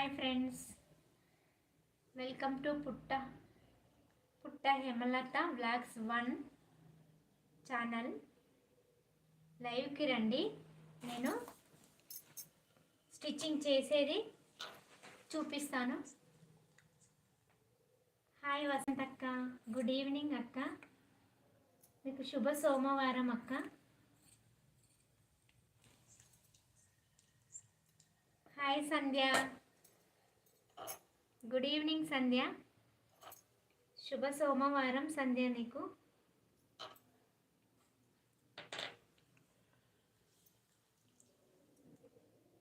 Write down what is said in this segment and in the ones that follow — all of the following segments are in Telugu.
హాయ్ ఫ్రెండ్స్ వెల్కమ్ టు పుట్ట పుట్ట హేమలత బ్లాగ్స్ వన్ ఛానల్ లైవ్కి రండి. నేను స్టిచ్చింగ్ చేసేది చూపిస్తాను. హాయ్ వసంత్ అక్క. గుడ్ ఈవినింగ్ అక్క. మీకు శుభ సోమవారం అక్క. Hi Sandhya. Good evening Sandhya శుభ సోమవారం సంధ్య నీకు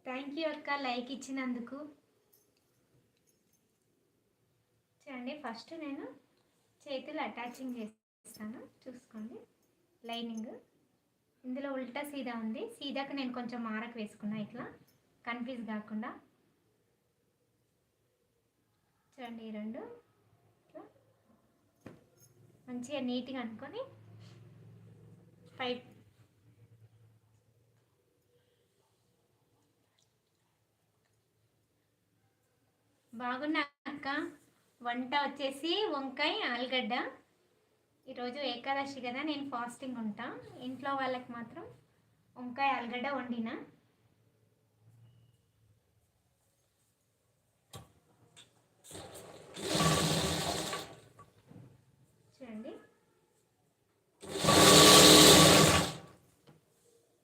థ్యాంక్ యూ అక్క లైక్ ఇచ్చినందుకు. చూడండి ఫస్ట్ నేను చేతులు అటాచింగ్ చేస్తాను. చూసుకోండి. లైనింగ్ ఇందులో ఉల్టా సీదా ఉంది. సీదాకు నేను కొంచెం మారకు వేసుకున్నా ఇట్లా. కన్ఫ్యూజ్ కాకుండా. చూడండి ఈ రెండు. ఇట్లా. మంచిగా నీట్గా అనుకొని పైప్ బాగున్నా అక్క? వంట వచ్చేసి వంకాయ ఆలుగడ్డ. ఈరోజు ఏకాదశి కదా నేను ఫాస్టింగ్ ఉంటా. ఇంట్లో వాళ్ళకి మాత్రం వంకాయ ఆలుగడ్డ వండినా చూడండి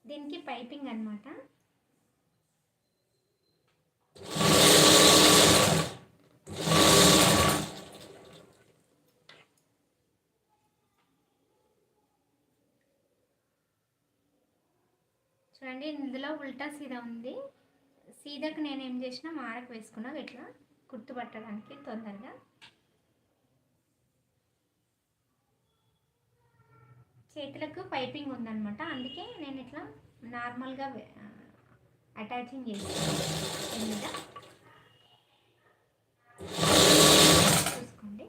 దీనికి పైపింగ్ అన్నమాట చూడండి ఇందులో ఉల్టా సీదా ఉంది. సీదాకు నేను ఏం చేసిన మారకు వేసుకున్నా ఇట్లా గుర్తుపట్టడానికి తొందరగా. చేతులకు పైపింగ్ ఉందనమాట అందుకే నేను ఇట్లా నార్మల్గా అటాచింగ్ చేసాను కింద చూసుకోండి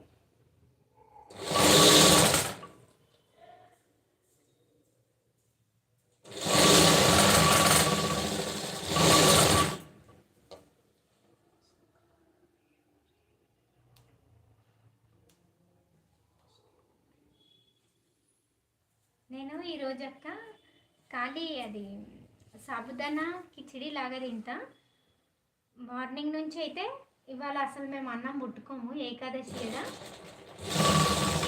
నేను ఈరోజు అక్క ఖాళీ అది సాబుదానా కిచిడి లాగా తింటా. మార్నింగ్ నుంచి అయితే ఇవాళ అసలు మేము అన్నం ముట్టుకోము ఏకాదశి కదా.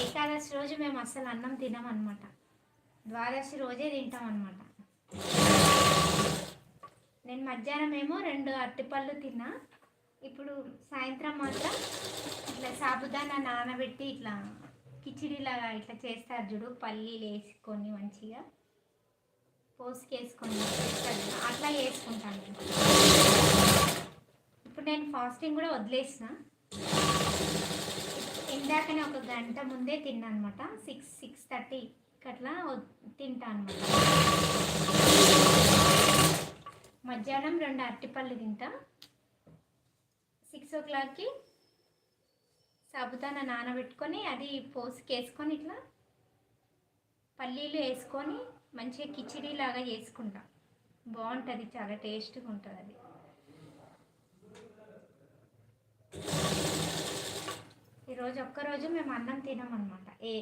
ఏకాదశి రోజు మేము అసలు అన్నం తినమన్నమాట. ద్వాదశి రోజే తింటాం అనమాట నేను మధ్యాహ్నం ఏమో రెండు అరటిపళ్ళు తిన్నా. ఇప్పుడు సాయంత్రం మాత్రం ఇట్లా సాబుదానా నానబెట్టి ఇట్లా కిచిడిలాగా ఇట్లా చేస్తారు చూడు పల్లీలు వేసుకొని మంచిగా. పోసుకేసుకొని అట్లా వేసుకుంటాను నేను. ఇప్పుడు నేను ఫాస్టింగ్ కూడా వదిలేసిన. ఇందాకనే ఒక గంట ముందే తిన్నా అనమాట సిక్స్ సిక్స్ థర్టీ అట్లా తింటా అనమాట మధ్యాహ్నం రెండు అరటిపళ్ళు తింటా. సిక్స్ ఓ క్లాక్కి సాబుదానా నానబెట్టుకొని అది పోసుకేసుకొని ఇట్లా పల్లీలు వేసుకొని మంచిగా కిచిడి లాగా చేసుకుంటాం. బాగుంటుంది చాలా టేస్ట్గా ఉంటుంది అది. ఈరోజు ఒక్కరోజు మేము అన్నం తినమన్నమాట. ఏ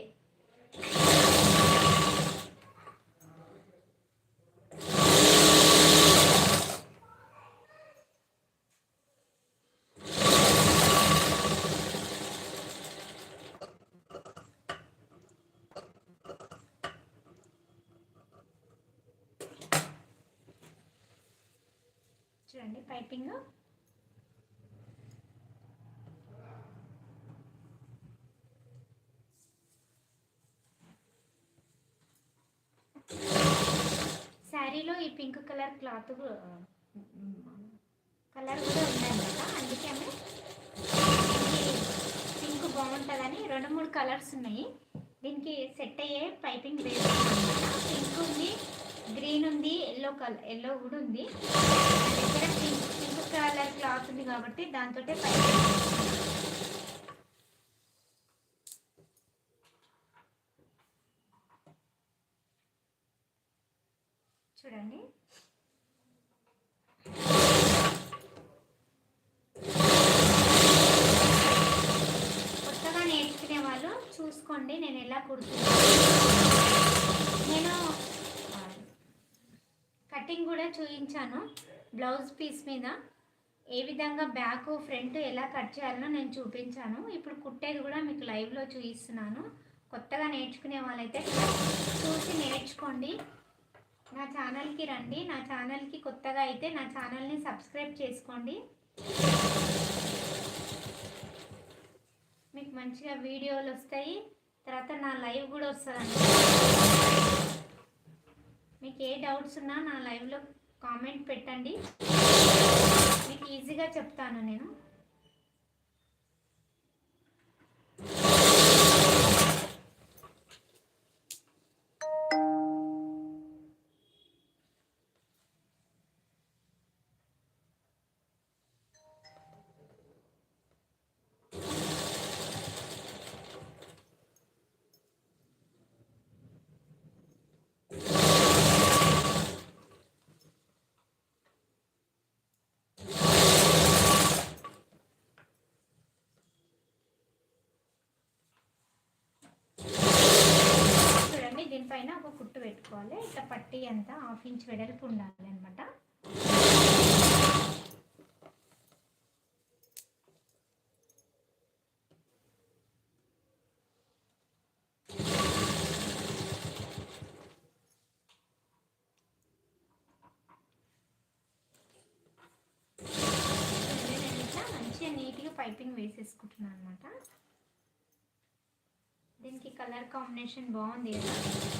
చూడండి పైపింగ్ శారీలో ఈ పింక్ కలర్ క్లాత్ కలర్ కూడా ఉందన్నమాట అందుకే ఆమె పింక్ బాగుంటుందని రెండు మూడు కలర్స్ ఉన్నాయి. దీనికి సెట్ అయ్యే పైపింగ్ వేసుకున్నాను పింక్ ఉంది గ్రీన్ ఉంది ఎల్లో కలర్ ఎల్లో కూడా ఉంది. పింక్ కలర్ క్లాత్ ఉంది కాబట్టి దాంతో చూడండి. కొత్తగా నేర్చుకునే వాళ్ళు చూసుకోండి నేను ఎలా కుడుతున్నాను. కటింగ్ కూడా చూపించాను బ్లౌజ్ పీస్ మీద. ఏ విధంగా బ్యాక్ ఫ్రంట్ ఎలా కట్ చేయాలో నేను చూపించాను. ఇప్పుడు కుట్టేది కూడా మీకు లైవ్లో చూపిస్తున్నాను కొత్తగా నేర్చుకునే వాళ్ళైతే చూసి నేర్చుకోండి. నా ఛానల్కి రండి. నా ఛానల్కి కొత్తగా అయితే నా ఛానల్ని సబ్స్క్రైబ్ చేసుకోండి. మీకు మంచిగా వీడియోలు వస్తాయి. తర్వాత నా లైవ్ కూడా వస్తుందండి. మీకు ఏ డౌట్స్ ఉన్నా నా లైవ్లో కామెంట్ పెట్టండి. మీకు ఈజీగా చెప్తాను నేను చూడండి దీనిపైన ఒక కుట్టు పెట్టుకోవాలి ఇట్లా పట్టి అంతా హాఫ్ ఇంచ్ వెడల్పు ఉండాలి అనమాట మంచిగా నీట్గా పైపింగ్ వేసేసుకుంటున్నాను అనమాట దీనికి కలర్ కాంబినేషన్ బాగుంది కదా.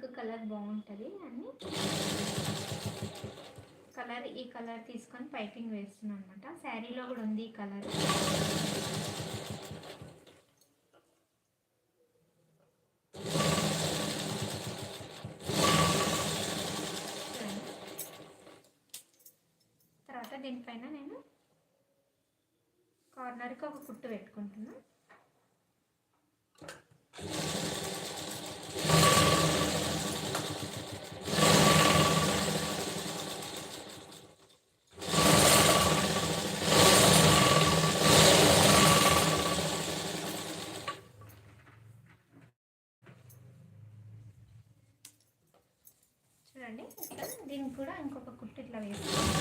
పింక్ కలర్ బాగుంటుంది అని కలర్ ఈ కలర్ తీసుకొని పైపింగ్ వేస్తున్నాను అనమాట శారీలో కూడా ఉంది ఈ కలర్. తర్వాత దీనిపైన నేను కార్నర్కి ఒక కుట్టు పెట్టుకుంటున్నాను చూడండి. దీనికి కూడా ఇంకొక కుట్టు ఇట్లా వేసుకోండి